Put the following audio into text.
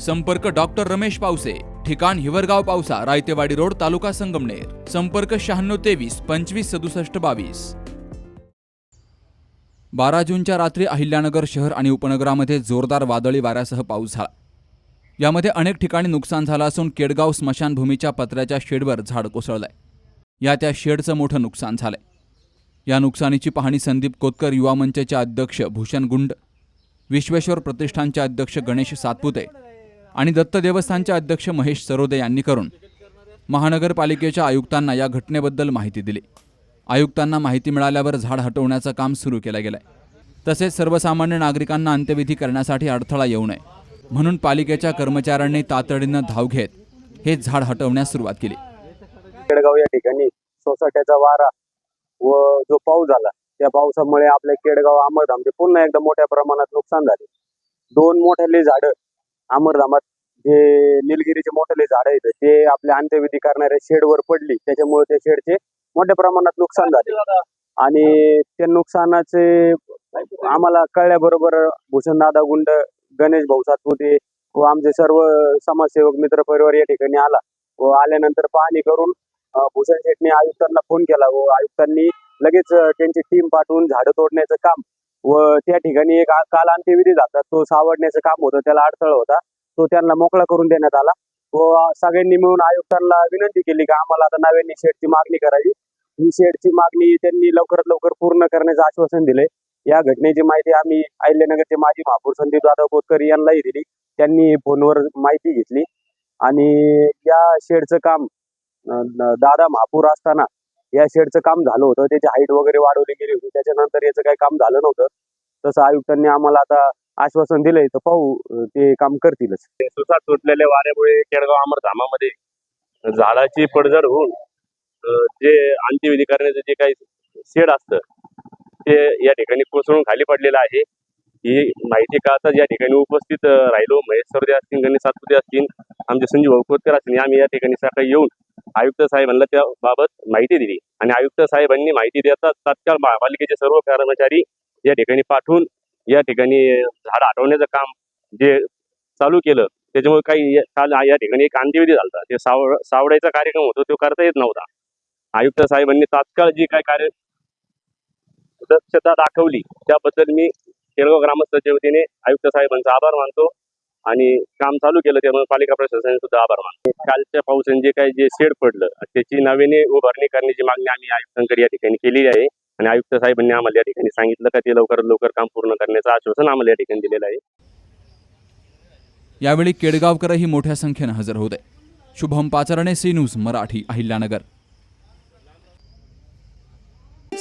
संपर्क डॉक्टर रमेश पावसे ठिकाण हिवरगाव पावसा रायतेवाडी रोड तालुका संगमनेर. संपर्क शहाण्णव तेवीस पंचवीस सदुसष्ट बावीस. बारा जूनच्या रात्री अहिल्यानगर शहर आणि उपनगरामध्ये जोरदार वादळी वाऱ्यासह पाऊस झाला. यामध्ये अनेक ठिकाणी नुकसान झालं असून केडगाव स्मशानभूमीच्या पत्र्याच्या शेडवर झाड कोसळलंय. या त्या शेडचं मोठं नुकसान झालंय. या नुकसानीची पाहणी संदीप कोतकर युवा मंचचे अध्यक्ष भूषण गुंड विश्वेश्वर प्रतिष्ठानचे अध्यक्ष गणेश सातपुते आणि दत्त देवस्थानचे अध्यक्ष महेश सरोदे यांनी करून महानगरपालिकेच्या आयुक्तांना या घटनेबद्दल माहिती दिली. आयुक्तांना माहिती मिळाल्यावर झाड हटवण्याचं काम सुरू केलं गेलंय. तसेच सर्वसामान्य नागरिकांना अंत्यविधी करण्यासाठी अडथळा येऊ नये म्हणून पालिकेच्या कर्मचाऱ्यांनी तातडीनं धाव घेत हे झाड हटवण्यास सुरुवात केली. केडगाव या ठिकाणी सोसाट्याचा वारा व जो पाऊस झाला त्या पावसामुळे आपल्या केडगाव अमरधामचे पुन्हा एकदा मोठ्या प्रमाणात नुकसान झाले. दोन मोठ्याले झाडं अमरधामात जे निलगिरीचे मोठे झाड आहेत ते आपल्या अंत्यविधी करणाऱ्या शेडवर पडली त्याच्यामुळे त्या शेडचे मोठ्या प्रमाणात नुकसान झाले. आणि त्या नुकसानाचे आम्हाला कळल्याबरोबर भूषण दादा गुंड गणेश भाऊ सातपुते व आमचे सर्व समाजसेवक मित्र परिवार या ठिकाणी आला व आल्यानंतर पाहणी करून भूषण शेठने आयुक्तांना फोन केला व आयुक्तांनी लगेच त्यांची टीम पाठवून झाडं तोडण्याचं काम व त्या ठिकाणी एक काल अंत्यविधी जातात तो सावडण्याचं काम होतं त्याला अडथळा होता. तो त्यांना मोकळा करून देण्यात आला. व सगळ्यांनी मिळून आयुक्तांना विनंती केली की आम्हाला आता नव्याने शेडची मागणी करावी. ही शेडची मागणी त्यांनी लवकरात लवकर पूर्ण करण्याचं आश्वासन दिले. या घटनेची माहिती आम्ही अहिल्यानगरचे माजी महापौर संदीप जाधव कोतकर यांनाही दिली. त्यांनी फोनवर माहिती घेतली. आणि या शेडचं काम दादा महापूर असताना या शेडचं काम झालं होतं. त्याची हाईट वगैरे वाढवली गेली होती. त्याच्यानंतर याचं काही काम झालं नव्हतं. तसं आयुक्तांनी आम्हाला आता आश्वासन दिलंय. तर पाहू ते काम करतीलच. सुसाट सुटलेल्या वाऱ्यामुळे केडगाव अमरधामामध्ये झाडाची पडझड होऊन जे अंत्यविधी करण्याचं जे काही शेड असतं ते या ठिकाणी कोसळून खाली पडलेलं आहे. ही माहिती काळातच या ठिकाणी उपस्थित राहिलो. महेश सरदे असतील गणेश सातपुते असतील आमचे संजीव भाऊ कोतकर असतील आम्ही या ठिकाणी सकाळी येऊन आयुक्त साहेबांना त्याबाबत माहिती दिली. आणि आयुक्त साहेबांनी माहिती देतात तात्काळ महापालिकेचे सर्व कर्मचारी या ठिकाणी पाठवून या ठिकाणी झाड हटवण्याचं काम जे चालू केलं त्याच्यामुळे काही काल या ठिकाणी एक अंत्यविधी झाला ते साव सावडायचा कार्यक्रम होतो तो करता येत नव्हता. आयुक्त साहेबांनी तात्काळ जी काय कार्य दक्षता दाखवली त्याबद्दल मी केळगाव ग्रामस्थांच्या वतीने आयुक्त साहेबांचा आभार मानतो. आणि काम चालू केलं त्यामुळे पालिका प्रशासनाने सुद्धा आभार मानले कालच्या पावसाने जे काही जे शेड पडलं त्याची नव्याने उभारणी करण्याची मागणी आम्ही आयुक्तांकडे या ठिकाणी केलेली आहे. आणि आयुक्त साहेबांनी आम्हाला या ठिकाणी सांगितलं का ते लवकरात लवकर काम पूर्ण करण्याचं आश्वासन आम्हाला या ठिकाणी दिलेलं आहे. यावेळी केडगावकरही मोठ्या संख्येनं हजर होते. Shubham Pacharne C news Marathi Ahilyanagar.